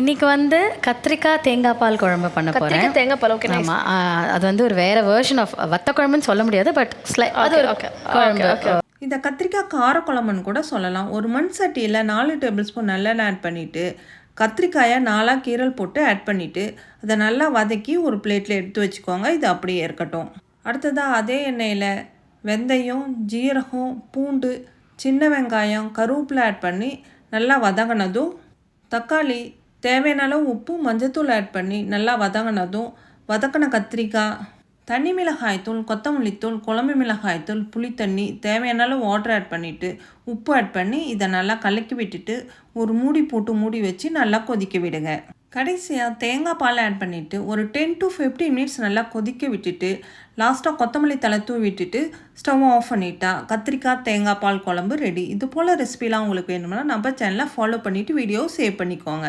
இன்னைக்கு வந்து கத்திரிக்காய் தேங்காய் பால் குழம்பு பண்ண போகிறேன் தேங்காய் பால் ஓகே ஆமாம் அது வந்து ஒரு வேற வேர்ஷன் ஆஃப் வத்த குழம்புன்னு சொல்ல முடியாது பட் அது ஒரு okay. குழம்பு. இந்த கத்திரிக்காய் காரக்குழம்புன்னு கூட சொல்லலாம். ஒரு மண் சட்டியில் நாலு டேபிள் ஸ்பூன் நல்லெண்ணெய் ஆட் பண்ணிவிட்டு கத்திரிக்காயை நாலாக கீரல் போட்டு ஆட் பண்ணிவிட்டு அதை நல்லா வதக்கி ஒரு பிளேட்டில் எடுத்து வச்சுக்கோங்க இது அப்படியே இருக்கட்டும். அடுத்ததாக அதே எண்ணெயில் வெந்தயம் ஜீரகம் பூண்டு சின்ன வெங்காயம் கருவேப்பிலை ஆட் பண்ணி நல்லா வதங்கினதும் தக்காளி தேவையான அளவு உப்பு மஞ்சத்தூள் ஆட் பண்ணி நல்லா வதங்கினதும் வதக்கின கத்திரிக்காய் தனி மிளகாய்த்தூள் கொத்தமல்லி தூள் குழம்பு மிளகாய்த்தூள் புளித்தண்ணி தேவையான அளவு வாட்டர் ஆட் பண்ணிவிட்டு உப்பு ஆட் பண்ணி இதை நல்லா கலக்கி விட்டுட்டு ஒரு மூடி போட்டு மூடி வச்சு நல்லா கொதிக்க விடுங்க. கடைசியாக தேங்காய் பால் ஆட் பண்ணிவிட்டு ஒரு டென் டு 15 மினிட்ஸ் நல்லா கொதிக்க விட்டுட்டு லாஸ்ட்டாக கொத்தமல்லி தலை தூவி விட்டுட்டு ஸ்டவ் ஆஃப் பண்ணிட்டா கத்திரிக்காய் தேங்காய் பால் குழம்பு ரெடி இது போல் ரெசிபிலாம் உங்களுக்கு வேணும்னா நம்ம சேனலை ஃபாலோ பண்ணிவிட்டு வீடியோ சேவ் பண்ணிக்கோங்க.